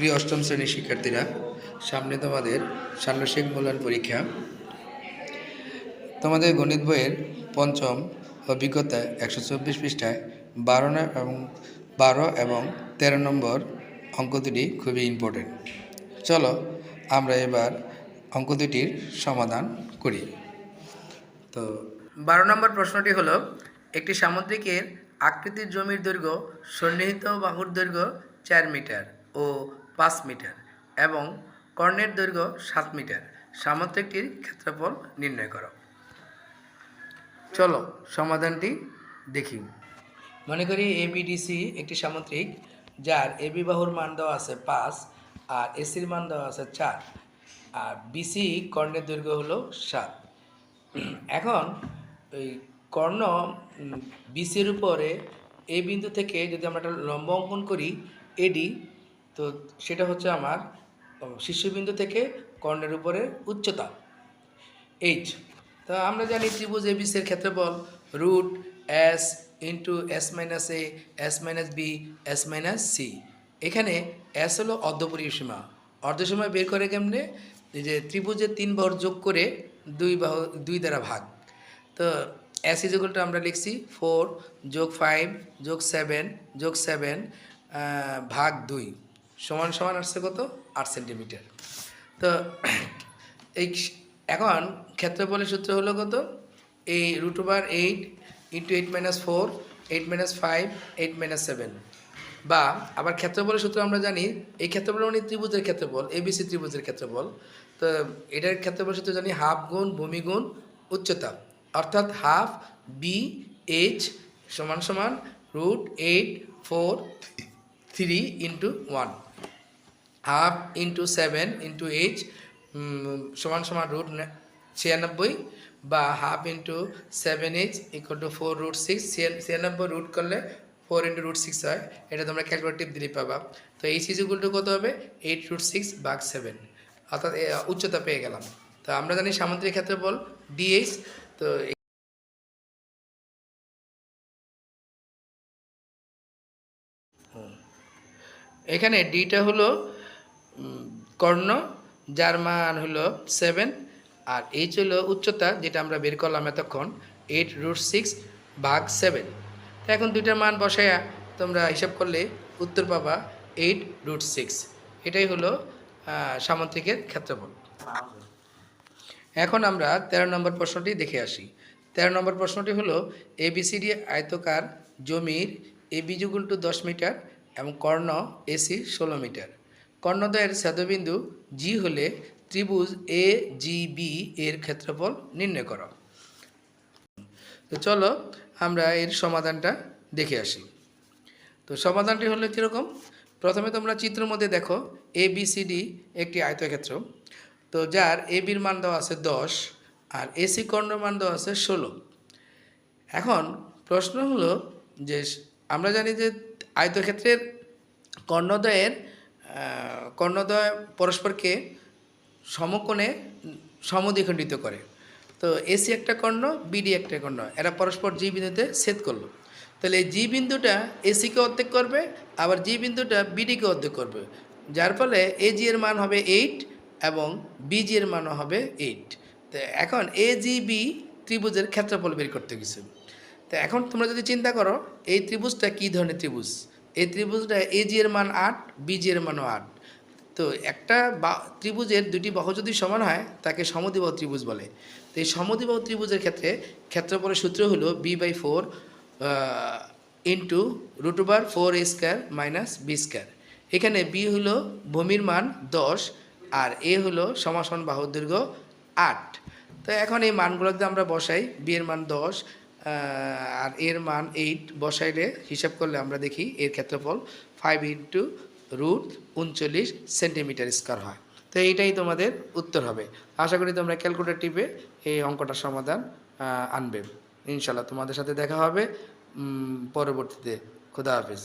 প্রিয় অষ্টম শ্রেণির শিক্ষার্থীরা, সামনে তোমাদের ষান্মাসিক মূল্যায়ন পরীক্ষা। তোমাদের গণিত বইয়ের পঞ্চম অভিজ্ঞতা একশো চব্বিশ পৃষ্ঠায় বারো এবং বারো এবং তেরো নম্বর অঙ্ক দুটি খুবই ইম্পর্টেন্ট চলো আমরা এবার অঙ্ক দুটির সমাধান করি। তো বারো নম্বর প্রশ্নটি হলো, একটি সামুদ্রিকের আকৃতির জমির দৈর্ঘ্য সন্নিহিত বাহুর দৈর্ঘ্য চার মিটার ও পাঁচ মিটার এবং কর্ণের দৈর্ঘ্য সাত মিটার। সামুদ্রিকটির ক্ষেত্রফল নির্ণয় করো। চলো সমাধানটি দেখি। মনে করি এবিডিসি একটি সামুদ্রিক, যার এবি বাহুর মান দেওয়া আছে পাঁচ আর এসির মান দেওয়া আছে চার আর বিসি কর্ণের দৈর্ঘ্য হলো সাত। এখন ওই কর্ণ বিসির উপরে এই বিন্দু থেকে যদি আমরা একটা লম্ব অঙ্কন করি এডি তো সেটা হচ্ছে আমার শীর্ষবিন্দু থেকে কর্ণের উপরে উচ্চতা এইচ তো আমরা জানি ত্রিভুজ এবিসির ক্ষেত্রফল root S into S minus A S minus B S minus C এখানে এস হলো অর্ধপরিসীমা, অর্ধসীমা বের করে কেমনে? যে ত্রিভুজের তিন বাহুর যোগ করে দুই বাহু, দুই দ্বারা ভাগ। তো এস ইজুগলটা আমরা লিখছি ফোর যোগ ফাইভ যোগ সেভেন যোগ সেভেন ভাগ দুই। সমান সমান আসছে কত? আট সেন্টিমিটার। তো এই এখন ক্ষেত্রফলের সূত্র হলো কত? এই root over eight into eight minus four eight minus five eight minus seven বা আবার ক্ষেত্রফলের সূত্র আমরা জানি, এই ক্ষেত্রফল মানে ত্রিভুজের ক্ষেত্রফল এবিসি ত্রিভুজের ক্ষেত্রফল। তো এটার ক্ষেত্রফল সূত্র জানি হাফ গুণ ভূমি গুণ উচ্চতা। অর্থাৎ হাফ বি এইচ সমান সমান root eight four three into one half into seven into H সমান সমান রুট ছিয়ানব্বই বা half into seven H equal to four root six ছিয়ানব্বই রুট করলে ফোর ইন্টু রুট সিক্স হয়, এটা তোমরা ক্যালকুলেটিভ দিলে পাবা। তো এইচ ইজ ইকুয়াল টু কত হবে? এইট রুট সিক্স বাঘ সেভেন অর্থাৎ উচ্চতা পেয়ে গেলাম। তো আমরা জানি সামুদ্রিক ক্ষেত্রে বল ডিএইচ তো এখানে ডিটা হলো কর্ণ, যার মান হলো সেভেন আর এইচ হলো উচ্চতা, যেটা আমরা বের করলাম এতক্ষণ এইট রুট সিক্স ভাগ সেভেন তো এখন দুইটার মান বসায়া তোমরা হিসাব করলে উত্তর পাবা এইট রুট সিক্স এটাই হলো সামুদ্রিকের ক্ষেত্রফল। এখন আমরা তেরো নম্বর প্রশ্নটি দেখে আসি। তেরো নম্বর প্রশ্নটি হলো এবিসিডি আয়তকার জমির এ বিযুগুল টু দশ মিটার এবং কর্ণ এসি ষোলো মিটার। কর্ণদ্বয়ের সেদবিন্দু জি হলে ত্রিভুজ এ জি বি এর ক্ষেত্রফল নির্ণয় করো। তো চলো আমরা এর সমাধানটা দেখে আসি। তো সমাধানটি হলো কীরকম? প্রথমে তোমরা চিত্রের মধ্যে দেখো এ বি সি ডি একটি আয়তক্ষেত্র। তো যার এ বির মান দেওয়া আছে দশ আর এসি কর্ণের মান দেওয়া আছে ষোলো। এখন প্রশ্ন হলো যে আমরা জানি যে আয়তক্ষেত্রের কর্ণদ্বয়ের আহ, কর্ণদ্বয় পরস্পরকে সমকোণে সমদ্বিখণ্ডিত করে। তো এসি একটা কর্ণ, বিডি একটা কর্ণ, এরা পরস্পর জি বিন্দুতে ছেদ করল। তাহলে এই জি বিন্দুটা এসিকে অর্ধেক করবে, আবার জি বিন্দুটা বিডিকে অর্ধেক করবে। যার ফলে এ জি এর মান হবে এইট এবং বিজি এর মানও হবে এইট। তো এখন এ জি বি ত্রিভুজের ক্ষেত্রফল বের করতে গেছে। তো এখন তোমরা যদি চিন্তা করো, এই ত্রিভুজটা কী ধরনের ত্রিভুজ? এই ত্রিভুজটা এ জি এর মান আট বিজি এর মানও আট। তো একটা বা, ত্রিভুজের দুটি বাহু যদি সমান হয়, তাকে সমদ্বিবাহু ত্রিভুজ বলে। তো এই সমদ্বিবাহু ত্রিভুজের ক্ষেত্রে ক্ষেত্রফলের সূত্র হলো B by four into root over four A square minus B square এখানে বি হলো ভূমির মান দশ, আর এ হলো সমাসন বাহুর দৈর্ঘ্য আট। তো এখন এই মানগুলোতে আমরা বসাই বি এর মান দশ আর এর মান এইট বসাইলে হিসাব করলে আমরা দেখি এর ক্ষেত্রফল ফাইভ ইন্টু রুট উনচল্লিশ সেন্টিমিটার স্কোয়ার হয়। তো এইটাই তোমাদের উত্তর হবে। আশা করি তোমরা ক্যালকুলেটর টিপে এই অঙ্কটার সমাধান আনবে। ইনশাল্লাহ তোমাদের সাথে দেখা হবে পরবর্তীতে। খুদা হাফিজ।